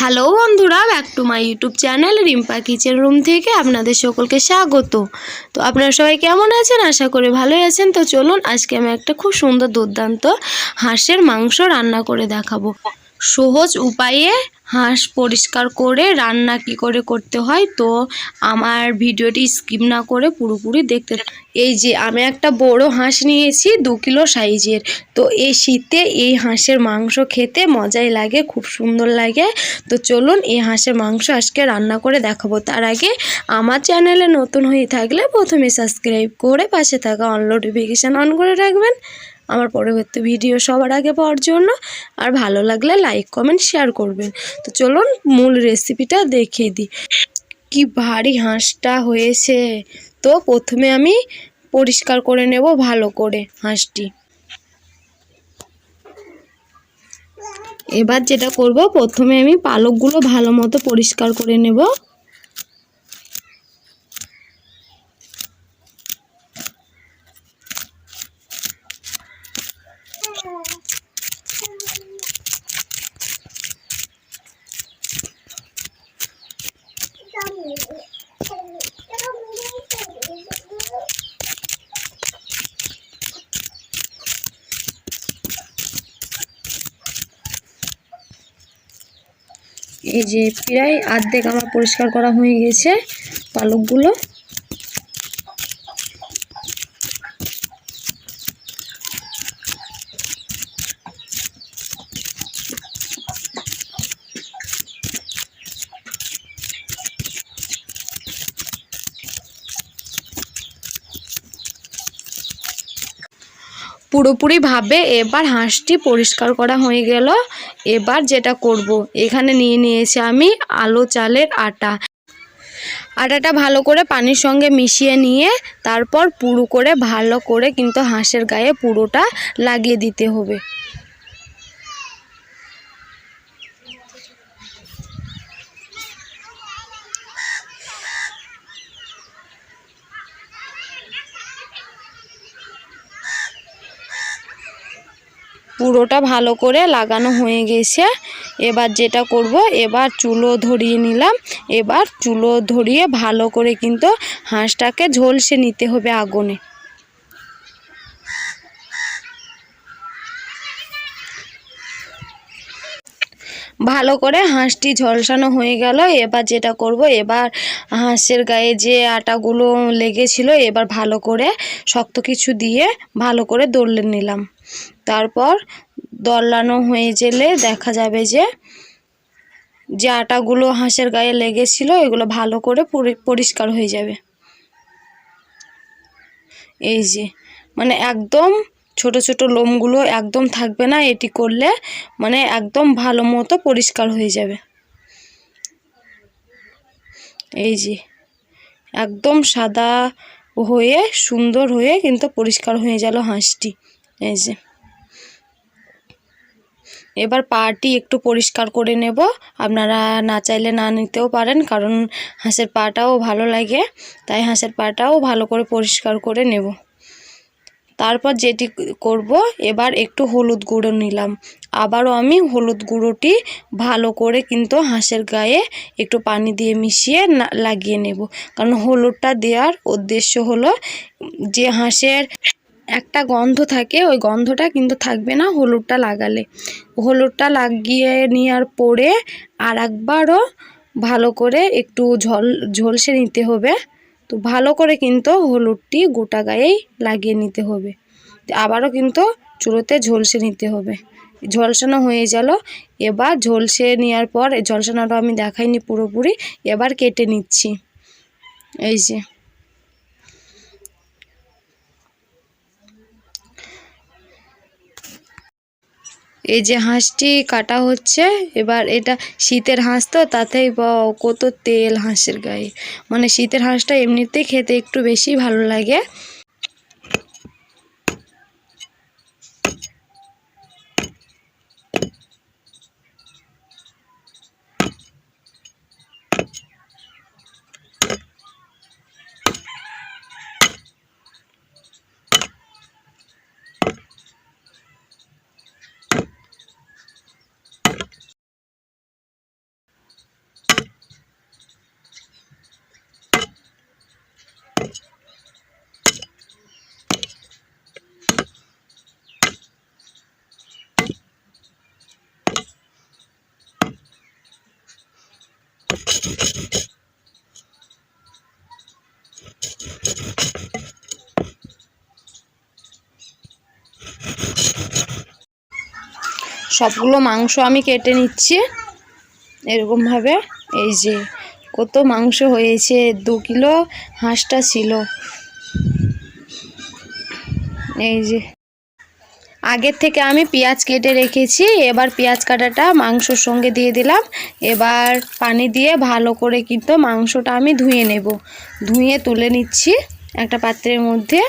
Hello বন্ধুরা, back to my YouTube channel Rimpa kitchen room থেকে আপনাদের সকলকে স্বাগত। তো আপনারা সবাই কেমন আছেন? আশা করি ভালোই আছেন। তো চলুন, আজকে আমি একটা খুব সুন্দর দুর্দান্ত হাঁসের মাংস রান্না করে দেখাবো। সহজ উপায়ে হাঁস পরিষ্কার করে রান্না কি করে করতে হয়, তো আমার ভিডিওটি স্কিপ না করে পুরোপুরি দেখতে এই যে আমি একটা বড় হাঁস নিয়েছি, দু কিলো সাইজের। তো এই শীতে এই হাঁসের মাংস খেতে মজাই লাগে, খুব সুন্দর লাগে। তো চলুন এই হাঁসের মাংস আজকে রান্না করে দেখাবো। তার আগে আমার চ্যানেলে নতুন হয়ে থাকলে প্রথমে সাবস্ক্রাইব করে পাশে থাকা অন নোটিফিকেশান অন করে রাখবেন। আমার পরবর্তী ভিডিও সবার আগে পাওয়ার জন্য। আর ভালো লাগলে লাইক কমেন্ট শেয়ার করবেন। তো চলুন মূল রেসিপিটা দেখিয়ে দিই। কি ভারী হাঁসটা হয়েছে। তো প্রথমে আমি পরিষ্কার করে নেব ভালো করে হাঁসটি। এবার যেটা করব, প্রথমে আমি পালকগুলো ভালো মতো পরিষ্কার করে নেব। এই যে প্রায় আর্ধেক আমার পরিষ্কার করা হয়ে গেছে পালকগুলো। পুরোপুরিভাবে এবার হাঁসটি পরিষ্কার করা হয়ে গেল। এবার যেটা করব, এখানে নিয়ে নিয়েছি আমি আলো চালের আটা। আটাটা ভালো করে পানির সঙ্গে মিশিয়ে নিয়ে তারপর পুরো করে ভালো করে কিন্তু হাঁসের গায়ে পুরোটা লাগিয়ে দিতে হবে। পুরোটা ভালো করে লাগানো হয়ে গেছে। এবার যেটা করব, এবার চুলো ধরিয়ে নিলাম। এবার চুলো ধরিয়ে ভালো করে কিন্তু হাঁসটাকে ঝলসে নিতে হবে আগুনে। ভালো করে হাঁসটি ঝলসানো হয়ে গেল। এবার যেটা করব, এবার হাঁসের গায়ে যে আটাগুলো লেগেছিল, এবার ভালো করে শক্ত কিছু দিয়ে ভালো করে দৌড়লে নিলাম। তারপর দলানো হয়ে গেলে দেখা যাবে যে যে আটাগুলো হাঁসের গায়ে লেগেছিল, এগুলো ভালো করে পরিষ্কার হয়ে যাবে। এই যে মানে একদম ছোট ছোট লোমগুলো একদম থাকবে না, এটি করলে মানে একদম ভালো মতো পরিষ্কার হয়ে যাবে। এই যে, একদম সাদা হয়ে, সুন্দর হয়ে কিন্তু পরিষ্কার হয়ে গেল হাঁসটি। এই যে, এবার পাটি একটু পরিষ্কার করে নেব। আপনারা না চাইলে না নিতেও পারেন, কারণ হাঁসের পাটাও ভালো লাগে, তাই হাঁসের পাটাও ভালো করে পরিষ্কার করে নেব। তারপর যেটি করব, এবার একটু হলুদ গুঁড়ো নিলাম। আবারও আমি হলুদ গুঁড়োটি ভালো করে কিন্তু হাঁসের গায়ে একটু পানি দিয়ে মিশিয়ে লাগিয়ে নেব। কারণ হলুদটা দেওয়ার উদ্দেশ্য হলো যে হাঁসের একটা গন্ধ থাকে, ওই গন্ধটা কিন্তু থাকবে না হলুদটা লাগালে। হলুদটা লাগিয়ে নেওয়ার পরে আর একবারও ভালো করে একটু ঝল, ঝলসে নিতে হবে। তো ভালো করে কিন্তু হলুদটি গোটা গায়েই লাগিয়ে নিতে হবে। আবারও কিন্তু চুলোতে ঝলসে নিতে হবে। ঝলসানো হয়ে গেল। এবার ঝলসে নেওয়ার পর, ঝলসানোটা আমি দেখাইনি পুরোপুরি, এবার কেটে নিচ্ছি। এই যে। এই যে হাঁসটি কাটা হচ্ছে, এবার এটা শীতের হাঁস তো, তাতেই কত তেল হাঁসের গায়ে। মানে শীতের হাঁসটা এমনিতেই খেতে একটু বেশি ভালো লাগে। সবগুলো মাংস আমি কেটে নিচ্ছি। এরকমভাবে এই যে কত মাংস হয়েছে, দু কিলো হাঁসটা ছিল। এই যে আগের থেকে আমি পেঁয়াজ কেটে রেখেছি, এবার পেঁয়াজ কাটাটা মাংসর সঙ্গে দিয়ে দিলাম। এবার পানি দিয়ে ভালো করে কিন্তু মাংসটা আমি ধুয়ে নেব। ধুয়ে তুলে নিচ্ছি একটা পাত্রের মধ্যে।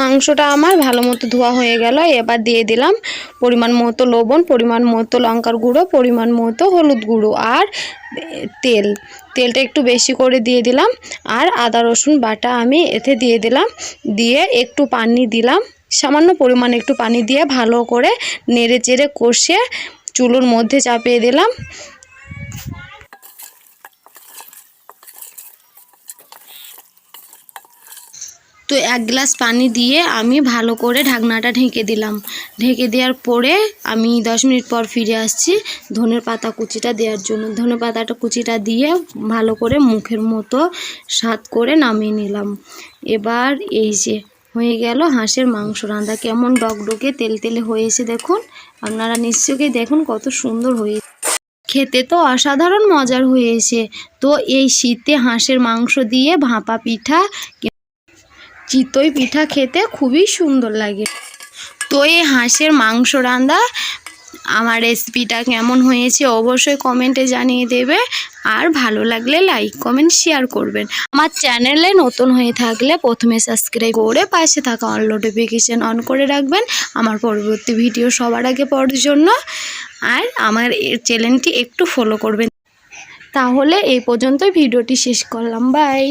মাংসটা আমার ভালো মতো ধোয়া হয়ে গেল, এবার দিয়ে দিলাম পরিমাণ মতো লবণ, পরিমাণ মতো লঙ্কার গুঁড়ো, পরিমাণ মতো হলুদ গুঁড়ো আর তেল। তেলটা একটু বেশি করে দিয়ে দিলাম আর আদা, রসুন বাটা আমি এতে দিয়ে দিলাম। দিয়ে একটু পানি দিলাম, সামান্য পরিমাণ একটু পানি দিয়ে ভালো করে নেড়ে চেড়ে কষে চুলোর মধ্যে চাপিয়ে দিলাম। তো এক গ্লাস পানি দিয়ে আমি ভালো করে ঢাকনাটা ঢেকে দিলাম। ঢেকে দেওয়ার পরে আমি দশ মিনিট পর ফিরে আসছি ধনের পাতা কুচিটা দেওয়ার জন্য। ধনে পাতাটা কুচিটা দিয়ে ভালো করে মুখের মতো স্বাদ করে নামিয়ে নিলাম। এবার এই যে হয়ে গেল হাঁসের মাংস রান্না। কেমন ডকডকে তেল তেলে হয়েছে দেখুন। আপনারা নিশ্চয়ই দেখুন কত সুন্দর হয়েছে খেতে তো অসাধারণ মজার হয়েছে। তো এই শীতে হাঁসের মাংস দিয়ে ভাপা পিঠা চিতই পিঠা খেতে খুবই সুন্দর লাগে। তো এই হাঁসের মাংস রান্দা আমার রেসিপিটা কেমন হয়েছে অবশ্যই কমেন্টে জানিয়ে দেবে। আর ভালো লাগলে লাইক কমেন্ট শেয়ার করবেন। আমার চ্যানেলে নতুন হয়ে থাকলে প্রথমে সাবস্ক্রাইব করে পাশে থাকা অন নোটিফিকেশান অন করে রাখবেন। আমার পরবর্তী ভিডিও সবার আগে পড়ার জন্য। আর আমার চ্যানেলটি একটু ফলো করবেন। তাহলে এই পর্যন্তই ভিডিওটি শেষ করলাম। বাই